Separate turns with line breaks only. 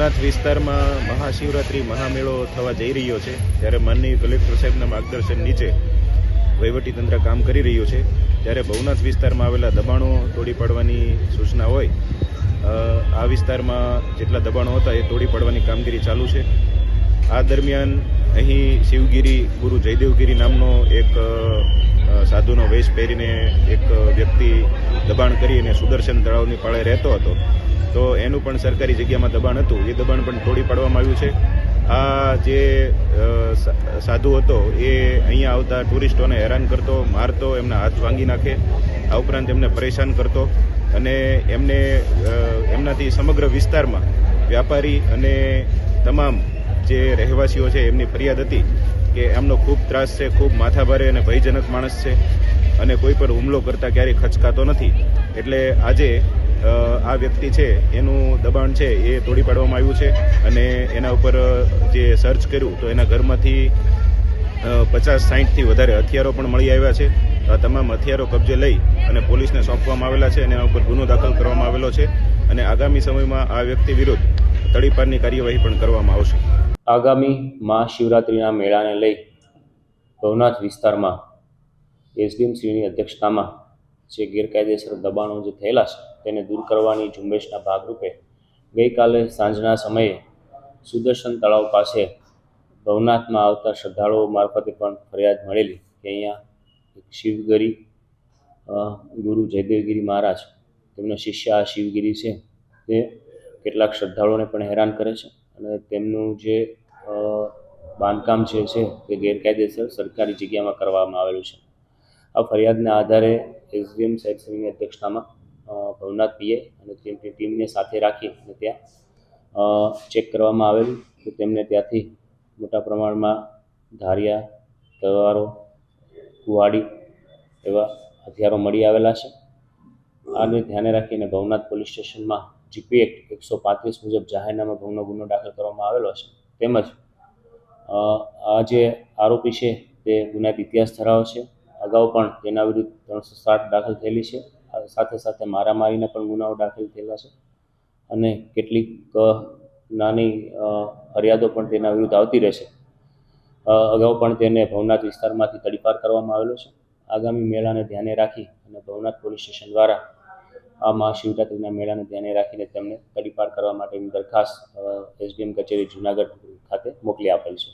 ભવનાથ વિસ્તારમાં મહાશિવરાત્રિ મહામેળો થવા જઈ રહ્યો છે, ત્યારે માનનીય કલેક્ટર સાહેબના માર્ગદર્શન નીચે વહીવટીતંત્ર કામ કરી રહ્યું છે. ત્યારે ભવનાથ વિસ્તારમાં આવેલા દબાણો તોડી પાડવાની સૂચના હોય આ વિસ્તારમાં જેટલા દબાણો હતા એ તોડી પાડવાની કામગીરી ચાલુ છે. આ દરમિયાન અહીં શિવગીરી ગુરુ જયદેવગીરી નામનો એક સાધુનો વેશ પહેરીને એક વ્યક્તિ દબાણ કરી અને સુદર્શન તળાવની પાળે રહેતો હતો. તો એનું પણ સરકારી જગ્યામાં દબાણ હતું. એ દબાણ પણ તોડી પાડવામાં આવ્યું છે. આ જે સાધુ હતો, એ અહીંયા આવતા ટુરિસ્ટોને હેરાન કરતો, મારતો, એમના હાથ ભાંગી નાખે. આ ઉપરાંત એમને પરેશાન કરતો અને એમને એમનાથી સમગ્ર વિસ્તારમાં વ્યાપારી અને તમામ જે રહેવાસીઓ છે, એમની ફરિયાદ હતી કે એમનો ખૂબ ત્રાસ છે, ખૂબ માથાભારે અને ભયજનક માણસ છે અને કોઈ પર હુમલો કરતા ક્યારેય ખચકાતો નથી. એટલે આજે આ વ્યક્તિ છે, એનું દબાણ છે એ તોડી પાડવામાં આવ્યું છે અને એના ઉપર જે સર્ચ કર્યું તો એના ઘરમાંથી પચાસ સાહીઠથી વધારે હથિયારો પણ મળી આવ્યા છે. આ તમામ હથિયારો કબજે લઈ અને પોલીસને સોંપવામાં આવેલા છે અને એના ઉપર ગુનો દાખલ કરવામાં આવેલો છે અને આગામી સમયમાં આ વ્યક્તિ વિરુદ્ધ તડીપારની કાર્યવાહી પણ કરવામાં આવશે.
આગામી મહાશિવરાત્રિના મેળાને લઈ ભવનાથ વિસ્તારમાં એસડીએમસીની અધ્યક્ષતામાં જે ગેરકાયદેસર દબાણો જે થયેલા છે, તેને દૂર કરવાની ઝુંબેશના ભાગરૂપે ગઈકાલે સાંજના સમયે સુદર્શન તળાવ પાસે ભવનાથમાં આવતા શ્રદ્ધાળુઓ મારફતે પણ ફરિયાદ મળેલી કે અહીંયા એક શિવગરી ગુરુ જયદેવગીરી મહારાજ, તેમનો શિષ્ય આ શિવગીરી છે, તે કેટલાક શ્રદ્ધાળુઓને પણ હેરાન કરે છે અને તેમનું જે બાંધકામ છે, તે ગેરકાયદેસર સરકારી જગ્યામાં કરવામાં આવેલું છે. આ ફરિયાદના આધારે એસડીએમ સાહેબશ્રીની અધ્યક્ષતામાં અ, ભવનાથ પીએ અને તેમની ટીમને સાથે રાખી અને ત્યાં ચેક કરવામાં આવેલ તો તેમને ત્યાંથી મોટા પ્રમાણમાં ધારિયા તવારો કુવાડી એવા હથિયારો મળી આવેલા છે. આને ધ્યાને રાખીને ભવનાથ પોલીસ સ્ટેશનમાં જીપી એક્ટ એકસો પાંત્રીસ મુજબ જાહેરનામા ભંગનો ગુનો દાખલ કરવામાં આવેલો છે. તેમજ આ જે આરોપી છે તે ગુનાહિત ઇતિહાસ ધરાવે છે. અગાઉ પણ તેના વિરુદ્ધ ત્રણસો સાત દાખલ થયેલી છે. સાથે સાથે મારામારીના પણ ગુનાઓ દાખલ થયેલા છે અને કેટલીક નાની ફરિયાદો પણ તેના વિરુદ્ધ આવતી રહેશે. અગાઉ પણ તેને ભવનાથ વિસ્તારમાંથી તડીપાર કરવામાં આવેલો છે. આગામી મેળાને ધ્યાને રાખી અને ભવનાથ પોલીસ સ્ટેશન દ્વારા આ મહાશિવરાત્રિના મેળાને ધ્યાને રાખીને તેમને તડીપાર કરવા માટેની દરખાસ્ત એસડીએમ કચેરી જુનાગઢ ખાતે મોકલી આપેલ છે.